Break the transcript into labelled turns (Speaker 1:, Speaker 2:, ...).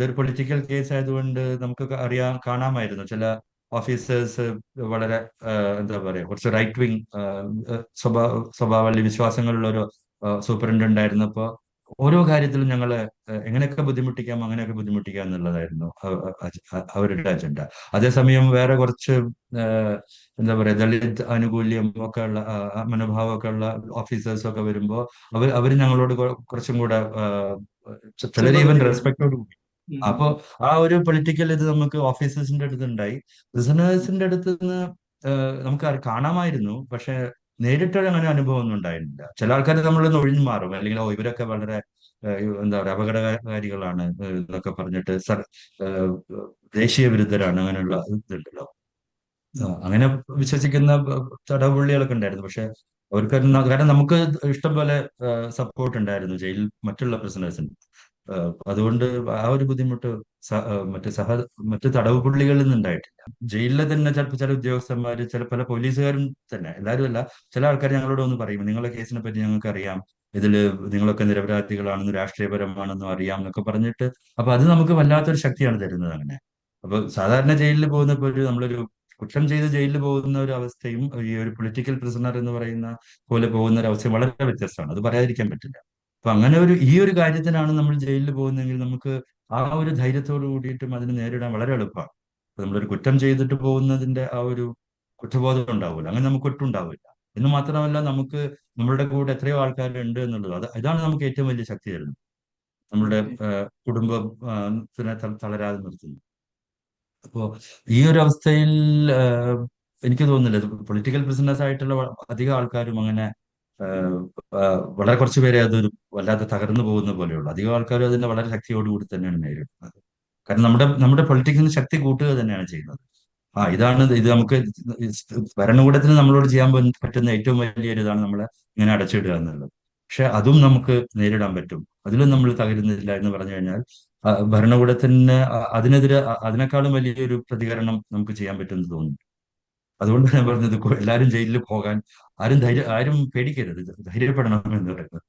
Speaker 1: ഇതൊരു political case ആയതുകൊണ്ട് നമുക്ക് അറിയാൻ കാണാമായിരുന്നു. ചില ഓഫീസേഴ്സ് വളരെ എന്താ പറയുക കുറച്ച് റൈറ്റ് വിങ് സ്വഭാവ സ്വഭാവ വിശ്വാസങ്ങളുള്ള ഒരു സൂപ്രണ്ട് ഉണ്ടായിരുന്നപ്പോ ഓരോ കാര്യത്തിലും ഞങ്ങളെ എങ്ങനെയൊക്കെ ബുദ്ധിമുട്ടിക്കാം അങ്ങനെയൊക്കെ ബുദ്ധിമുട്ടിക്കാം എന്നുള്ളതായിരുന്നു അവരുടെ അജണ്ട അതേസമയം വേറെ കുറച്ച് എന്താ പറയാ ദളിത് ആനുകൂല്യം ഒക്കെ ഉള്ള മനോഭാവമൊക്കെ ഉള്ള ഓഫീസേഴ്സ് ഒക്കെ വരുമ്പോൾ അവർ അവർ ഞങ്ങളോട് കുറച്ചും കൂടെ ചിലരെ ഈവൻ റെസ്പെക്ടോട് കൂടി. അപ്പോ ആ ഒരു പൊളിറ്റിക്കൽ ഇത് നമുക്ക് ഓഫീസേഴ്സിന്റെ അടുത്ത് ഉണ്ടായി. പ്രിസണേഴ്സിന്റെ അടുത്ത് നിന്ന് നമുക്ക് കാണാമായിരുന്നു. പക്ഷെ നേരിട്ടൊരു അങ്ങനെ അനുഭവം ഒന്നും ഉണ്ടായിരുന്നില്ല. ചില ആൾക്കാർ നമ്മൾ ഒഴിഞ്ഞു മാറും അല്ലെങ്കിൽ ഇവരൊക്കെ വളരെ എന്താ പറയുക അപകടകാരികളാണ് എന്നൊക്കെ പറഞ്ഞിട്ട് ദേശീയ വിരുദ്ധരാണ്. അങ്ങനെയുള്ള ഇതുണ്ടല്ലോ. അങ്ങനെ വിശ്വസിക്കുന്ന തടവുള്ളികളൊക്കെ ഉണ്ടായിരുന്നു. പക്ഷെ അവർക്ക് കാരണം നമുക്ക് ഇഷ്ടം പോലെ സപ്പോർട്ട് ഉണ്ടായിരുന്നു. ജയിലിൽ മറ്റുള്ള പ്രിസണേഴ്സിന് അതുകൊണ്ട് ആ ഒരു ബുദ്ധിമുട്ട് മറ്റു സഹ മറ്റു തടവ് പുള്ളികളിൽ നിന്നുണ്ടായിട്ടില്ല ജയിലിലെ തന്നെ ചിലപ്പോൾ ചില ഉദ്യോഗസ്ഥന്മാർ ചില പല പോലീസുകാരും തന്നെ. എല്ലാവരും അല്ല ചില ആൾക്കാർ ഞങ്ങളോട് ഒന്ന് പറയും നിങ്ങളെ കേസിനെ പറ്റി ഞങ്ങൾക്ക് അറിയാം. ഇതിൽ നിങ്ങളൊക്കെ നിരപരാധികളാണെന്നും രാഷ്ട്രീയപരമാണെന്നും അറിയാം എന്നൊക്കെ പറഞ്ഞിട്ട് അപ്പൊ അത് നമുക്ക് വല്ലാത്തൊരു ശക്തിയാണ് തരുന്നത് അങ്ങനെ. അപ്പൊ സാധാരണ ജയിലിൽ പോകുന്ന ഇപ്പോൾ ഒരു നമ്മളൊരു കുറ്റം ചെയ്ത് ജയിലിൽ പോകുന്ന ഒരു അവസ്ഥയും ഈ ഒരു പൊളിറ്റിക്കൽ പ്രിസണർ എന്ന് പറയുന്ന പോലെ പോകുന്ന ഒരു അവസ്ഥയും വളരെ വ്യത്യസ്തമാണ്. അത് പറയാതിരിക്കാൻ പറ്റില്ല. അപ്പൊ അങ്ങനെ ഒരു ഈ ഒരു കാര്യത്തിനാണ് നമ്മൾ ജയിലിൽ പോകുന്നതെങ്കിൽ നമുക്ക് ആ ഒരു ധൈര്യത്തോട് കൂടിയിട്ടും അതിനെ നേരിടാൻ വളരെ എളുപ്പമാണ്. നമ്മളൊരു കുറ്റം ചെയ്തിട്ട് പോകുന്നതിന്റെ ആ ഒരു കുറ്റബോധം ഉണ്ടാവില്ല അങ്ങനെ നമുക്ക് ഒട്ടും ഉണ്ടാവില്ല. എന്ന് മാത്രമല്ല നമുക്ക് നമ്മളുടെ കൂടെ എത്രയോ ആൾക്കാരുണ്ട് എന്നുള്ളത്. അത് ഇതാണ് നമുക്ക് ഏറ്റവും വലിയ ശക്തി തരുന്നത്. നമ്മുടെ കുടുംബത്തിനെ തളരാതെ നിർത്തുന്നു അപ്പോ ഈ ഒരു അവസ്ഥയിൽ എനിക്ക് തോന്നുന്നില്ല. പൊളിറ്റിക്കൽ ബിസിനസ് ആയിട്ടുള്ള അധികം ആൾക്കാരും അങ്ങനെ വളരെ കുറച്ച് പേരെ അതൊരു വല്ലാതെ തകർന്നു പോകുന്ന പോലെയുള്ളൂ. അധികം ആൾക്കാരും അതിന്റെ വളരെ ശക്തിയോടുകൂടി തന്നെയാണ് നേരിടുന്നത്. കാരണം നമ്മുടെ നമ്മുടെ പൊളിറ്റിക്സിന് ശക്തി കൂട്ടുക തന്നെയാണ് ചെയ്യുന്നത്. ആ ഇതാണ് ഇത് നമുക്ക് ഭരണകൂടത്തിന് നമ്മളോട് ചെയ്യാൻ പറ്റുന്ന ഏറ്റവും വലിയൊരു ഇതാണ് നമ്മളെ ഇങ്ങനെ അടച്ചിടുക എന്നുള്ളത്. പക്ഷെ അതും നമുക്ക് നേരിടാൻ പറ്റും. അതിലും നമ്മൾ തകരുന്നില്ല എന്ന് പറഞ്ഞു കഴിഞ്ഞാൽ ഭരണകൂടത്തിന് അതിനെതിരെ അതിനേക്കാളും വലിയൊരു പ്രതികരണം നമുക്ക് ചെയ്യാൻ പറ്റുമെന്ന് തോന്നുന്നു. അതുകൊണ്ട് ഞാൻ പറഞ്ഞത് എല്ലാവരും ജയിലിൽ പോകാൻ ആരും ധൈര്യ ആരും പേടിക്കരുത് ധൈര്യപ്പെടണം എന്ന് പറയുന്നത്.